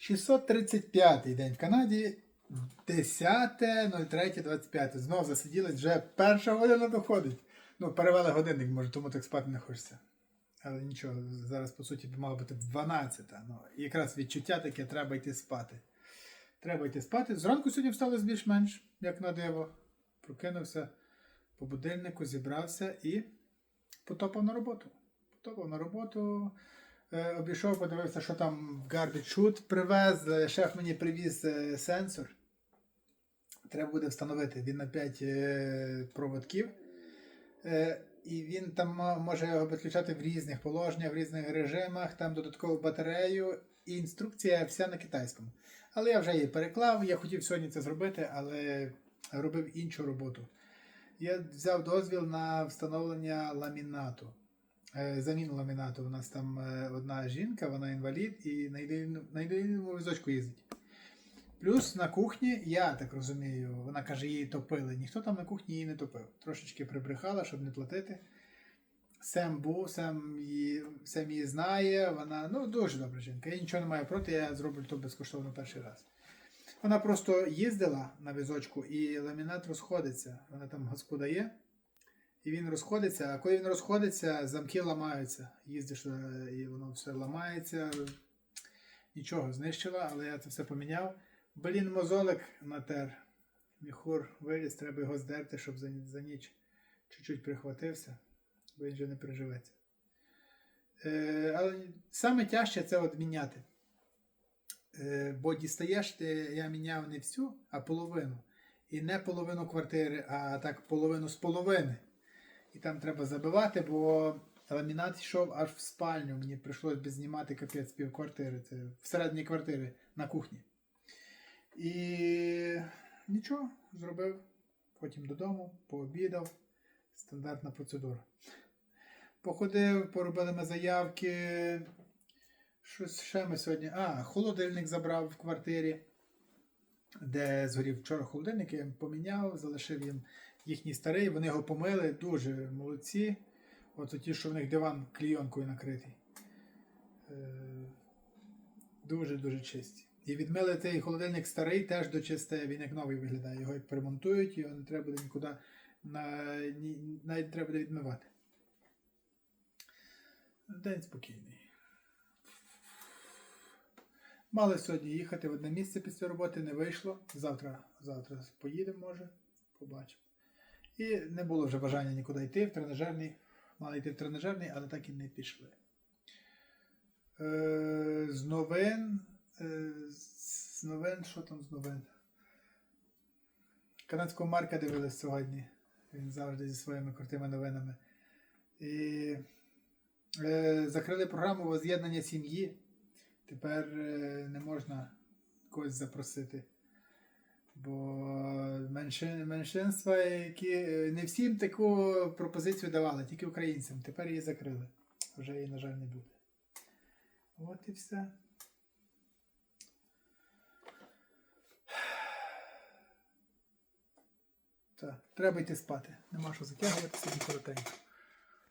635 день в Канаді. 10.03.25. Знову засиділись, вже перша година доходить. Ну, перевели годинник, може, тому так спати не хочеться. Але нічого, зараз, по суті, мало бути 12. Ну, якраз відчуття таке, треба йти спати. Треба йти спати. Зранку сьогодні встали більш-менш, як на диво. Прокинувся по будильнику, зібрався і потопав на роботу. Потопав на роботу. Е, обійшов, подивився, що там в Garbage Chute привез. Е, Шеф мені привіз е, сенсор. Треба буде встановити. Він на 5 е, проводків. І він там може його підключати в різних положеннях, в різних режимах, там додаткову батарею. І інструкція вся на китайському. Але я вже її переклав. Я хотів сьогодні це зробити, але робив іншу роботу. Я взяв дозвіл на встановлення ламінату. Е, Заміну ламінату. У нас там е, одна жінка, вона інвалід і на інвалідному- візочку їздить. Плюс на кухні, я так розумію, вона каже, її топили. Ніхто там на кухні її не топив. Трошечки прибрехала, щоб не платити. Сем був, Сем її, Сем її знає, вона ну, дуже добра жінка. Я нічого не маю проти, я зроблю то безкоштовно перший раз. Вона просто їздила на візочку і ламінат розходиться. Вона там газку дає, і він розходиться. А коли він розходиться, замки ламаються. Їздиш е, і воно все ламається. Нічого знищила, але я це все поміняв. Блін, мозолик натер. Міхур виліз, треба його здерти, щоб за, за ніч чуть-чуть прихватився, бо він вже не переживеться. Е, але саме тяжче це от міняти. Е, бо дістаєш ти, я міняв не всю, а половину. І не половину квартири, а так половину з половини. І там треба забивати, бо ламінат йшов аж в спальню. Мені прийшлось би знімати капець пів квартири. Це всередині квартири на кухні. І нічого, зробив. Потім додому, пообідав. Стандартна процедура. Походив, поробили ми заявки. Щось ще ми сьогодні. А, холодильник забрав в квартирі, де згорів вчора холодильник, я їм поміняв, залишив їм їхній старий, вони його помили, дуже молодці. От ті, що в них диван клійонкою накритий. Дуже-дуже чисті. І відмили цей холодильник старий, теж дочисте, він як новий виглядає. Його як перемонтують, його не треба буде нікуди на, навіть треба буде відмивати. День спокійний. Мали сьогодні їхати в одне місце після роботи, не вийшло. Завтра, завтра поїдемо, може, побачимо. І не було вже бажання нікуди йти в тренажерний. Мали йти в тренажерний, але так і не пішли. Е, з новин. Е, з новин, що там з новин? Канадського Марка дивились сьогодні. Він завжди зі своїми крутими новинами. І е, закрили програму воз'єднання сім'ї. Тепер е, не можна когось запросити. Бо меншин, меншинства, які е, не всім таку пропозицію давали, тільки українцям. Тепер її закрили. Вже її, на жаль, не буде. От і все. Так, треба йти спати. Нема що затягувати, сьогодні коротенько.